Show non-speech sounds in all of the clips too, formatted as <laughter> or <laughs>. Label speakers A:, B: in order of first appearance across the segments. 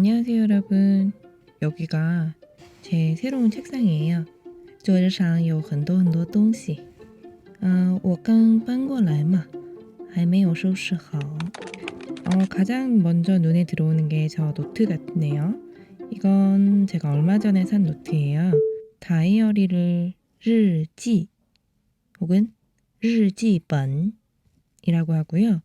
A: 안녕하세요, 여러분. 여기가 제 새로운 책상이에요. 桌子上有很多很多东西。呃，我刚搬过来嘛，还没有收拾好。 어, 가장 먼저 눈에 들어오는 게 저 노트 같네요. 이건 제가 얼마 전에 산 노트예요. 다이어리를 日记 혹은 日记本이라고 하고요.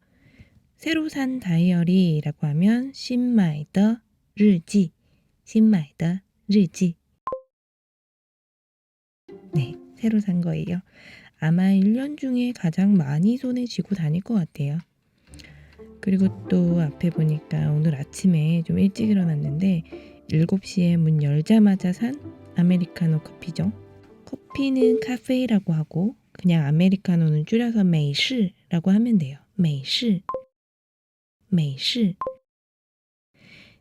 A: 새로 산 다이어리라고 하면 新买的 日记,新买的日记. 네, 새로 산 거예요. 아마 1년 중에 가장 많이 손에 쥐고 다닐 것 같아요. 그리고 또 앞에 보니까 오늘 아침에 좀 일찍 일어났는데 7시에 문 열자마자 산 아메리카노 커피죠. 커피는 카페라고 하고 그냥 아메리카노는 줄여서 메이시라고 하면 돼요. 메이시. 메이시.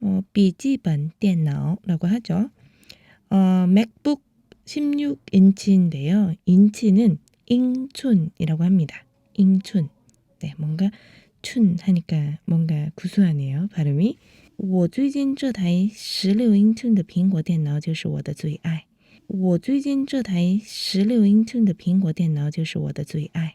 A: 어, 笔记本 电脑 라고 하죠. 어, 맥북 16인치인데요. 인치는 잉춘이라고 합니다. 잉춘. 네, 뭔가 춘 하니까 뭔가 구수하네요. 발음이. 我最近这台16英寸的苹果电脑就是我的最爱。我最近这台16英寸的苹果电脑就是我的最爱。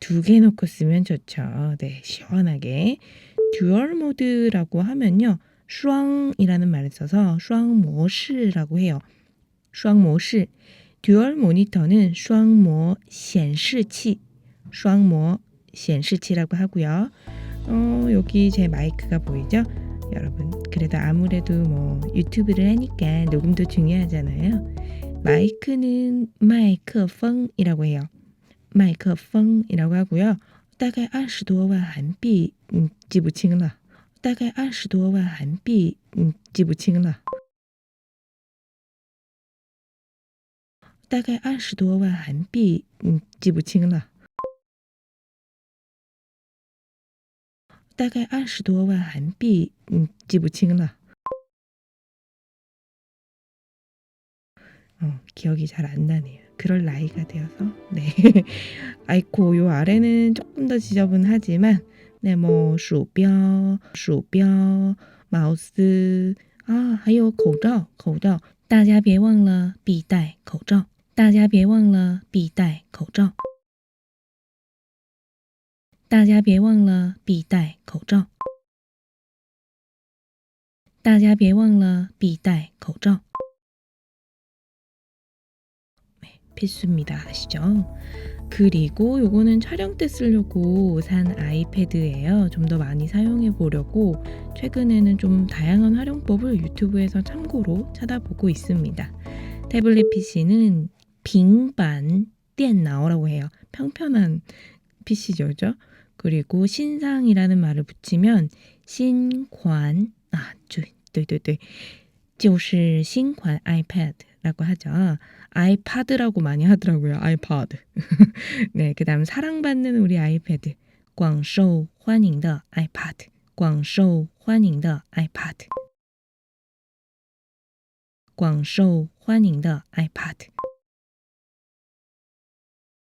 A: 두개 놓고 쓰면 좋죠. 네, 시원하게. 듀얼 모드라고 하면요. 슈앙이라는 말을 써서 슈앙모시라고 해요. 슈앙모시. 듀얼 모니터는 슈앙모 현시치, 슈앙모 현시치라고 하고요. 어, 여기 제 마이크가 보이죠? 여러분, 그래도 아무래도 뭐 유튜브를 하니까 녹음도 중요하잖아요. 마이크는 마이크펑이라고 해요. 마이크펑이라고 하고요. 大概二十多万韩币，嗯，记不清了。大概二十多万韩币，嗯，记不清了。大概二十多万韩币，嗯，记不清了。大概二十多万韩币，嗯，记不清了。 어, 기억이 잘 안 나네요. 그럴 나이가 되어서. 네. <laughs> 아이코, 요 아래는 조금 더 지저분하지만, 네, 뭐, 鼠标,鼠标, 마우스, 아, 还有口罩,口罩.大家别忘了必戴口罩.大家别忘了必戴口罩.大家别忘了必戴口罩.大家别忘了必戴口罩. 필수입니다. 아시죠? 그리고 요거는 촬영 때 쓰려고 산 아이패드예요. 좀 더 많이 사용해 보려고 최근에는 좀 다양한 활용법을 유튜브에서 참고로 찾아보고 있습니다. 태블릿 PC는 빙반 电脑라고 해요. 평편한 PC죠. 그죠? 그리고 신상이라는 말을 붙이면 신관 아, 对对对,就是新款 iPad 라고 하죠. 아이파드라고 많이 하더라고요. 아이파드. <laughs> 네, 그다음 사랑받는 우리 아이패드. 广受欢迎的 아이파드. 广受欢迎的 아이파드. 广受欢迎的 아이파드.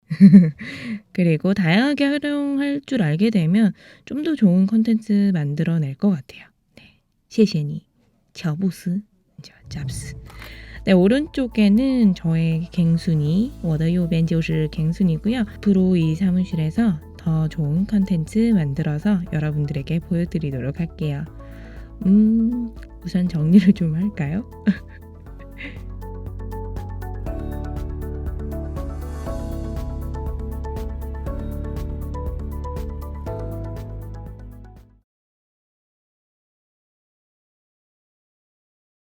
A: <laughs> 그리고 다양하게 활용할 줄 알게 되면 좀 더 좋은 컨텐츠 만들어낼 것 같아요. 네, 谢谢你,乔布斯, 잡스. 네, 오른쪽에는 저의 갱순이, 워더요 벤지오실 갱순이고요. 앞으로 이 사무실에서 더 좋은 컨텐츠 만들어서 여러분들에게 보여드리도록 할게요. 음, 우선 정리를 좀 할까요? <laughs>